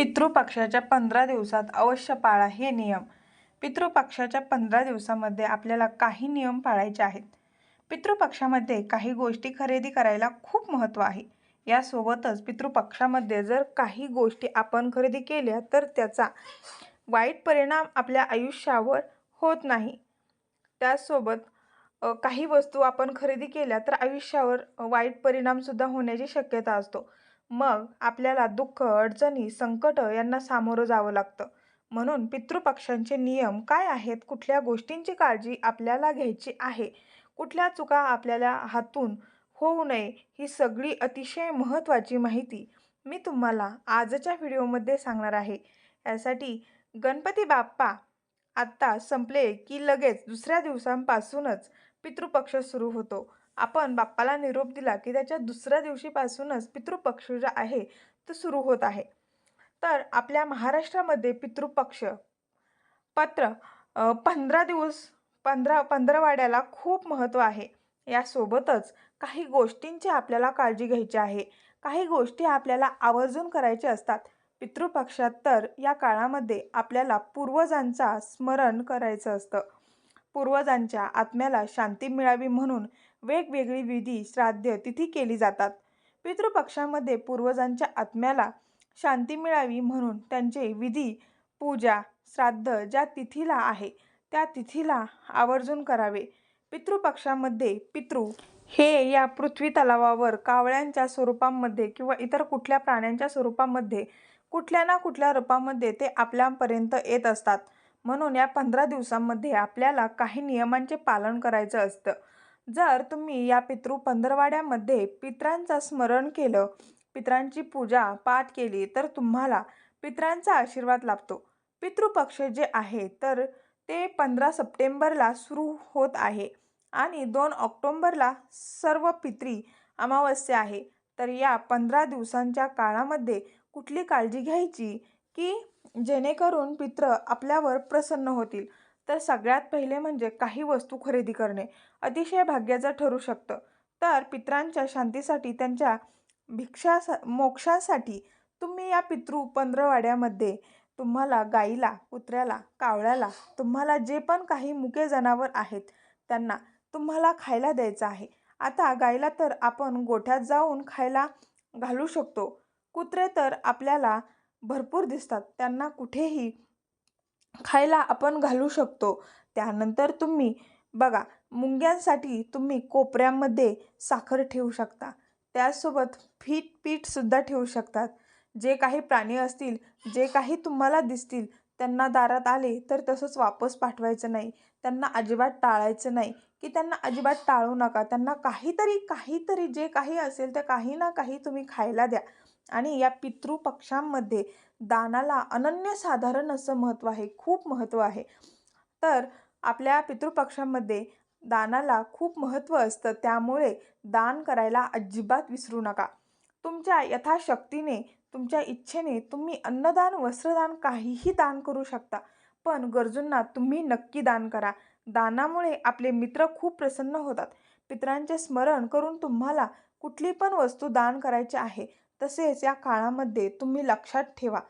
पितृपक्षाच्या पंधरा दिवसात अवश्य पाळा हे नियम. पितृपक्षाच्या पंधरा दिवसामध्ये आपल्याला काही नियम पाळायचे आहेत. पितृपक्षामध्ये काही गोष्टी खरेदी करायला खूप महत्त्व आहे. यासोबतच पितृपक्षामध्ये जर काही गोष्टी आपण खरेदी केल्या तर त्याचा वाईट परिणाम आपल्या आयुष्यावर होत नाही. त्याचसोबत काही वस्तू आपण खरेदी केल्या तर आयुष्यावर वाईट परिणामसुद्धा होण्याची शक्यता असतो. मग आपल्याला दुःख अडचणी संकट यांना सामोरं जावं लागतं. म्हणून पितृपक्षांचे नियम काय आहेत? कुठल्या गोष्टींची काळजी आपल्याला घ्यायची आहे? कुठल्या चुका आपल्याला हातून होऊ नये ही सगळी अतिशय महत्त्वाची माहिती मी तुम्हाला आजच्या व्हिडिओमध्ये सांगणार आहे. यासाठी गणपती बाप्पा आत्ता संपले की लगेच दुसऱ्या दिवसांपासूनच पितृपक्ष सुरू होतो. आपण बाप्पाला निरोप दिला की त्याच्या दुसऱ्या दिवशीपासूनच पितृपक्ष जो आहे तो सुरू होत आहे. तर आपल्या महाराष्ट्रामध्ये पितृपक्ष पत्र पंधरा दिवस पंधरा पंधरवाड्याला खूप महत्त्व आहे. यासोबतच काही गोष्टींची आपल्याला काळजी घ्यायची आहे. काही गोष्टी आपल्याला आवर्जून करायच्या असतात. पितृपक्षात तर या काळामध्ये आपल्याला पूर्वजांचा स्मरण करायचं असतं. पूर्वजांच्या आत्म्याला शांती मिळावी म्हणून वेगवेगळी विधी श्राद्ध तिथी केली जातात. पितृपक्षामध्ये पूर्वजांच्या आत्म्याला शांती मिळावी म्हणून त्यांचे विधी पूजा श्राद्ध ज्या तिथीला आहे त्या तिथीला आवर्जून करावे. पितृपक्षामध्ये पितृ हे या पृथ्वी तलावावर कावळ्यांच्या स्वरूपामध्ये किंवा इतर कुठल्या प्राण्यांच्या स्वरूपामध्ये कुठल्या ना कुठल्या रूपामध्ये ते आपल्यापर्यंत येत असतात. म्हणून या पंधरा दिवसांमध्ये आपल्याला काही नियमांचे पालन करायचं असतं. जर तुम्ही या पितृ पंधरवाड्यामध्ये पित्रांचं स्मरण केलं पित्रांची पूजा पाठ केली तर तुम्हाला पित्रांचा आशीर्वाद लाभतो. पितृपक्ष जे आहे तर ते पंधरा सप्टेंबरला सुरू होत आहे आणि दोन ऑक्टोंबरला सर्व पित्री अमावस्या आहे. तर या पंधरा दिवसांच्या काळामध्ये कुठली काळजी घ्यायची की जेणेकरून पित्र आपल्यावर प्रसन्न होतील. तर सगळ्यात पहिले म्हणजे काही वस्तू खरेदी करणे. अतिशय भाग्याचं ठरू शकतं. तर पित्रांच्या शांतीसाठी त्यांच्या भिक्षा मोक्षासाठी तुम्ही या पितृ पंधरवाड्यामध्ये तुम्हाला गाईला कुत्र्याला कावळ्याला तुम्हाला जे पण काही मुके जनावर आहेत त्यांना तुम्हाला खायला द्यायचं आहे. आता गाईला तर आपण गोठ्यात जाऊन खायला घालू शकतो. कुत्रे तर आपल्याला भरपूर दिसतात. त्यांना कुठेही खायला आपण घालू शकतो. त्यानंतर तुम्ही बघा मुंग्यांसाठी तुम्ही कोपऱ्यामध्ये साखर ठेवू शकता. त्याचसोबत फीट पीठसुद्धा ठेवू शकतात. जे काही प्राणी असतील जे काही तुम्हाला दिसतील त्यांना दारात आले तर तसंच वापस पाठवायचं नाही. त्यांना अजिबात टाळायचं नाही. की त्यांना अजिबात टाळू नका. त्यांना काहीतरी काहीतरी जे काही असेल ते काही ना काही तुम्ही खायला द्या. आणि या पितृपक्षांमध्ये दानाला अनन्यसाधारण असं महत्त्व आहे खूप महत्त्व आहे. तर आपल्या पितृपक्षांमध्ये दानाला खूप महत्त्व असतं त्यामुळे दान करायला अजिबात विसरू नका. तुमच्या यथाशक्तीने तुमच्या इच्छेने तुम्ही अन्नदान वस्त्रदान काहीही दान करू शकता पण गरजूंना तुम्ही नक्की दान करा. दानामुळे आपले मित्र खूप प्रसन्न होतात. पितरांचे स्मरण करून तुम्हाला कुठली पण वस्तू दान करायची आहे तसेच या काळामध्ये तुम्ही लक्षात ठेवा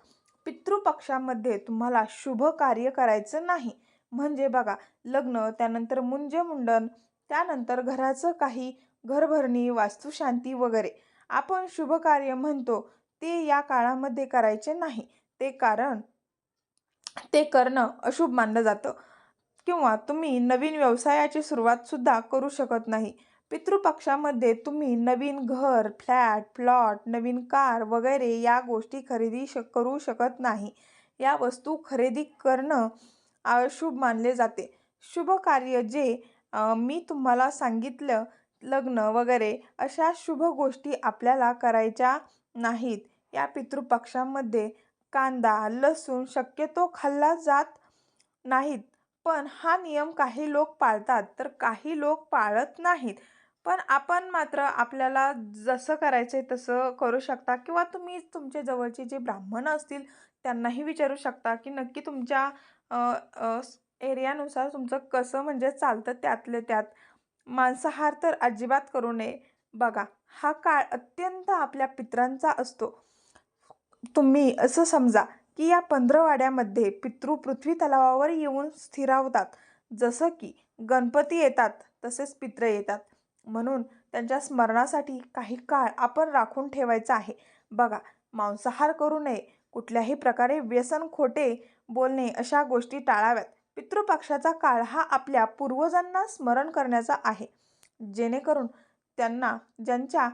पितृपक्षामध्ये तुम्हाला शुभ कार्य करायचं नाही. म्हणजे बघा लग्न त्यानंतर मुंजे मुंडन त्यानंतर घराचं काही घरभरणी वास्तुशांती वगैरे. आपण शुभ कार्य म्हणतो ते या काळामध्ये करायचे नाही. ते कारण ते करणं अशुभ मानलं जातं. किंवा तुम्ही नवीन व्यवसायाची सुरुवातसुद्धा करू शकत नाही. पितृपक्षामध्ये तुम्ही नवीन घर फ्लॅट प्लॉट नवीन कार वगैरे या गोष्टी खरेदी श करू शकत नाही. या वस्तू खरेदी करणं अशुभ मानले जाते. शुभ कार्य जे मी तुम्हाला सांगितलं लग्न वगैरे अशा शुभ गोष्टी आपल्याला करायच्या नाहीत. या पितृपक्षांमध्ये कांदा लसूण शक्यतो खाल्ला जात नाहीत. पण हा नियम काही लोक पाळतात तर काही लोक पाळत नाहीत. पण आपण मात्र आपल्याला जसं करायचं आहे तसं करू शकता किंवा तुम्ही तुमच्या जवळचे जे ब्राह्मण असतील त्यांनाही विचारू शकता की नक्की तुमच्या एरियानुसार तुमचं कसं म्हणजे चालतं त्यातले त्यात. मांसाहार तर अजिबात करू नये. बघा हा काळ अत्यंत आपल्या पित्रांचा असतो. तुम्ही असं समजा की या पंधरवाड्यामध्ये पितृ पृथ्वी तलावावर येऊन स्थिरावतात. जसं की गणपती येतात तसेच पित्र येतात. म्हणून त्यांच्या स्मरणासाठी काही काळ आपण राखून ठेवायचा आहे. बघा मांसाहार करू नये कुठल्याही प्रकारे व्यसन खोटे बोलणे अशा गोष्टी टाळाव्यात. पितृपक्षाचा काळ हा आपल्या पूर्वजांना स्मरण करण्याचा आहे. जेणेकरून त्यांना ज्यांच्या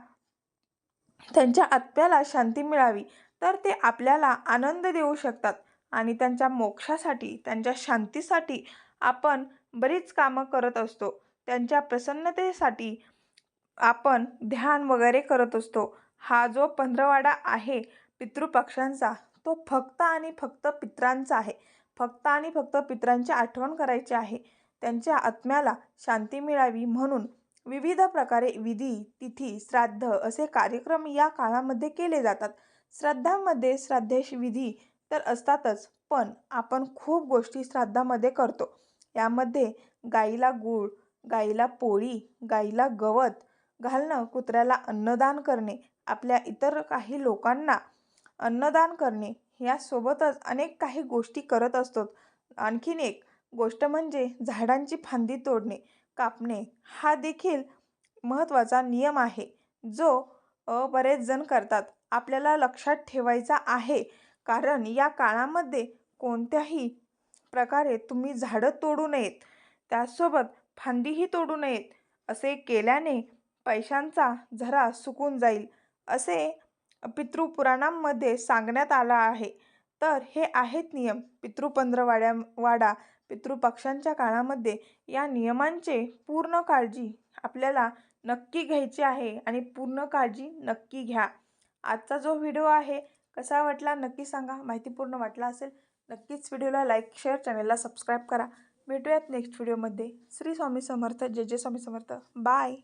त्यांच्या आत्म्याला शांती मिळावी तर ते आपल्याला आनंद देऊ शकतात आणि त्यांच्या मोक्षासाठी त्यांच्या शांतीसाठी आपण बरीच कामं करत असतो. त्यांच्या प्रसन्नतेसाठी आपण ध्यान वगैरे करत असतो. हा जो पंधरवाडा आहे पितृपक्षांचा तो फक्त आणि फक्त पित्रांचा आहे. फक्त आणि फक्त पित्रांची आठवण करायची आहे. त्यांच्या आत्म्याला शांती मिळावी म्हणून विविध प्रकारे विधी तिथी श्राद्ध असे कार्यक्रम या काळामध्ये केले जातात. श्राद्धामध्ये श्राद्धेश विधी तर असतातच पण आपण खूप गोष्टी श्राद्धामध्ये करतो. यामध्ये गाईला गूळ गाईला पोळी गाईला गवत घालणं कुत्र्याला अन्नदान करणे आपल्या इतर काही लोकांना अन्नदान करणे यासोबतच अनेक काही गोष्टी करत असतो आणखीन एक गोष्ट म्हणजे झाडांची फांदी तोडणे कापणे हा देखील महत्त्वाचा नियम आहे जो बरेच जण करतात. आपल्याला लक्षात ठेवायचा आहे कारण या काळामध्ये कोणत्याही प्रकारे तुम्ही झाडं तोडू नयेत. त्यासोबत फांदीही तोडू नयेत असे केल्याने पैशांचा झरा सुकून जाईल असे पितृपुराणांमध्ये सांगण्यात आलं आहे. तर हे आहेत नियम. पितृपंधरवाड्या वाडा पितृपक्षांच्या काळामध्ये या नियमांचे पूर्ण काळजी आपल्याला नक्की घ्यायची आहे आणि पूर्ण काळजी नक्की घ्या. आजचा जो व्हिडिओ आहे कसा वाटला नक्की सांगा. माहितीपूर्ण वाटला असेल नक्कीच व्हिडिओला लाईक शेअर चॅनलला सबस्क्राईब करा. भेटूयात नेक्स्ट व्हिडिओमध्ये श्री स्वामी समर्थ जय जय स्वामी समर्थ. बाय